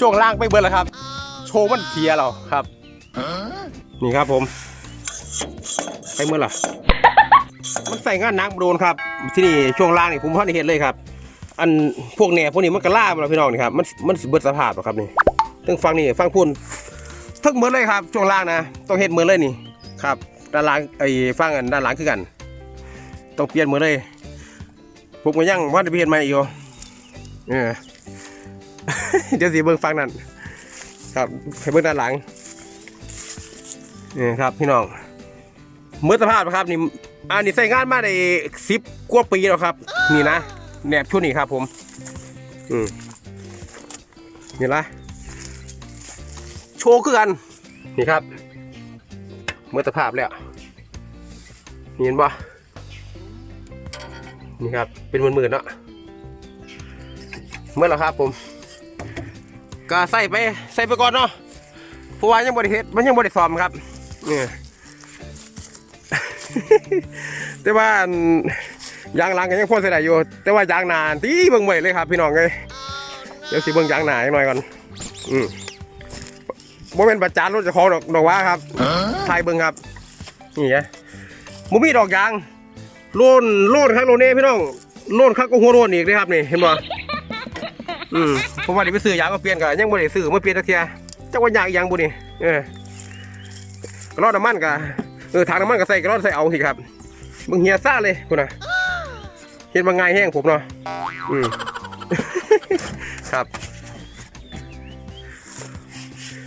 ช่วงล่างไปเบิดแล้วครับ โชว์มันเสียเราครับ นี่ครับผมไปเมื่อไหร่มันใส่งานนักโดนครับ ที่นี่ช่วงล่างนี่ผมพอได้เห็นเลยครับ อันพวกแหนบพวกนี้มันก็ล่ามาแล้วพี่น้องนี่ครับ มันมันสิเบิดสภาพหรอครับนี่ทั้งฟังนี่ฟังพูนทั้งเหมือนเลยครับ ช่วงล่างนะต้องเห็นเหมือนเลยนี่ครับด้านหลังไอ้ฟังอันด้านหลังคือกัน ต้องเปลี่ยนเหมือนเลยผมก็ยังว่าจะเปลี่ยนใหม่อยู่เออ เดี๋ยวสิเบิ่งฟังนั่นครับให้เบิ่งด้านหลังนี่ครับพี่น้องเมื่อสภาพนะครับนี่อันนี้ใส่งานมาได้สิบกว่าปีแล้วครับ นี่นะแหนบชุดนี้ครับ ผม อืมนี่ละโชว์คือกันนี่ครับเมื่อสภาพแล้วเห็นปะนี่ครับเป็นหมื่นๆเนาะเมื่อแล้วครับผม ก็ใส่ไปใส่ไปก่อนเนาะเพราะว่ายังบริเฮ็ดมันยังบริซ้อมครับนี่แต่ว่ายางหลังก็ยังพ่นใส่ได้อยู่ แต่ว่ายางหนานตีเบิ่งไว้เลยครับ พี่น้องเลยเดี๋ยวสิเบิ่งยางหนาให้หน่อยก่อนอืมบ่เป็นประจานรถจะของดอกดอกว่าครับทายเบิ่งครับนี่ไงมุมีดอกยางโล่นโล่นครับโลเน่พี่น้องโล่นครับก็หัวโล่นอีกเลยครับนี่เห็นบ่อืม ผมว่าเดี๋ยวไปซื้อยางมาเปลี่ยนกันยังบ่ได้ซื้อมาเปลี่ยนตะเทียจักว่ายางอีหยังบุนี่เออกระรอกน้ำมันกะเออทางน้ำมันก็ใส่กระรอกใส่เอาสิครับมึงเฮียซ่าเลยคุณน่ะเห็นว่าง่ายแห้งผมเนาะอืมครับ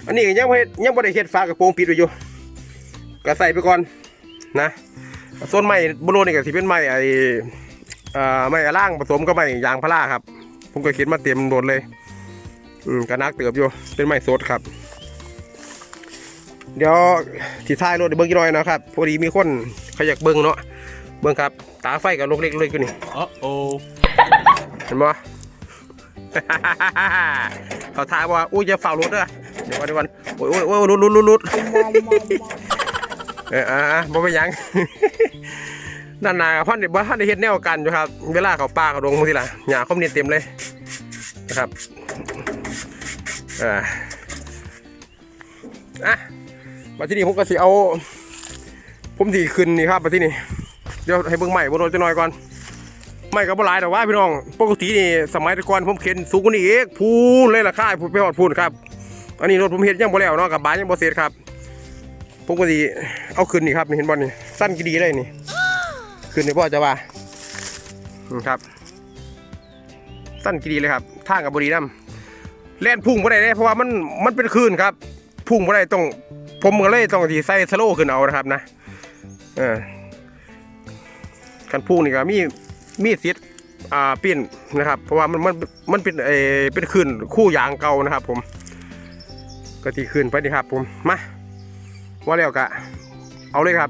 อันนี้ยังบ่ยังบ่ได้เฮ็ดฝากระโปรงปิดไว้อยู่ก็ใส่ไปก่อนนะส่วนไม้บโลนี่ก็สิเป็นไม้ไอ้อ่าไม้อะล่างผสมกับไม้ยางพาราครับ ผมก็เขียนมาเต็มโดนเลย อืมก็นักเติบอยู่ เป็นไม้สดครับ เดี๋ยวที่ท้ายรถเดี๋ยวเบิ้งกี่น้อยนะครับ พอดีมีคนเขาอยากเบิ้งเนาะ เบิ้งครับ ตาไฟกับลูกเล็กเลยกูนี่ Uh oh. เห็นปะเขาท้ายว่าอุ้ยจะฝ่ารถเด้อเดี๋ยวก่อนเดี๋ยวก่อนโอ้ยโอ้ยโอ้ยรุดรุดรุดรุดเอออ่าบ่ไปนหยังนั่นนาพ่อนเดี๋ยวพ่อนได้เฮ็ดแนวกันอยู่ครับ เวลาเขาป่าเขาดงบางทีล่ะหญ้าคอมเนียเต็มเลยนะครับ อ่าอะมาที่นี่ผมก็สิเอา ผมสีขึ้นนี่ครับมาที่นี่เดี๋ยวให้เบิ่งใหม่บนรถจะหน่อยก่อนไม่ก็บ่หลายแต่ว่าพี่น้อง ปกตินี่สมัยต่ก่อนผมเข็นสูงกว่านี้เอกพูนเลยล่ะค่ายพูนไปหอดพูนครับ อันนี้รถผมเฮ็ดยังบ่แล้วเนาะกับบานยังบ่เสร็จครับผมก็ดีเอาขึ้นนี่ครับนี่เห็นบอลนี่สั้นกี่ดีเลยนี่ขึ้นนี่พ่อจะว่าครับ สั้นกี่ดีเลยครับท่ากับบรีน้ำ แล่นพุ่งไม่ได้เลยเพราะว่ามันมันเป็นคลื่นครับ พุ่งไม่ได้ต้องผมก็เลยต้องที่ใส่สโลว์ขึ้นเอานะครับนะเออกันพุ่งนี่ก็มีมีสิทธิ์อ่าปิ้นนะครับ เพราะว่ามันมันมันเป็นเอเป็นคลื่นคู่ยางเก่านะครับ ผม ก็ที่ขึ้นไปนี่ครับ ผมมาว่าแล้วกะเอาเลยครับ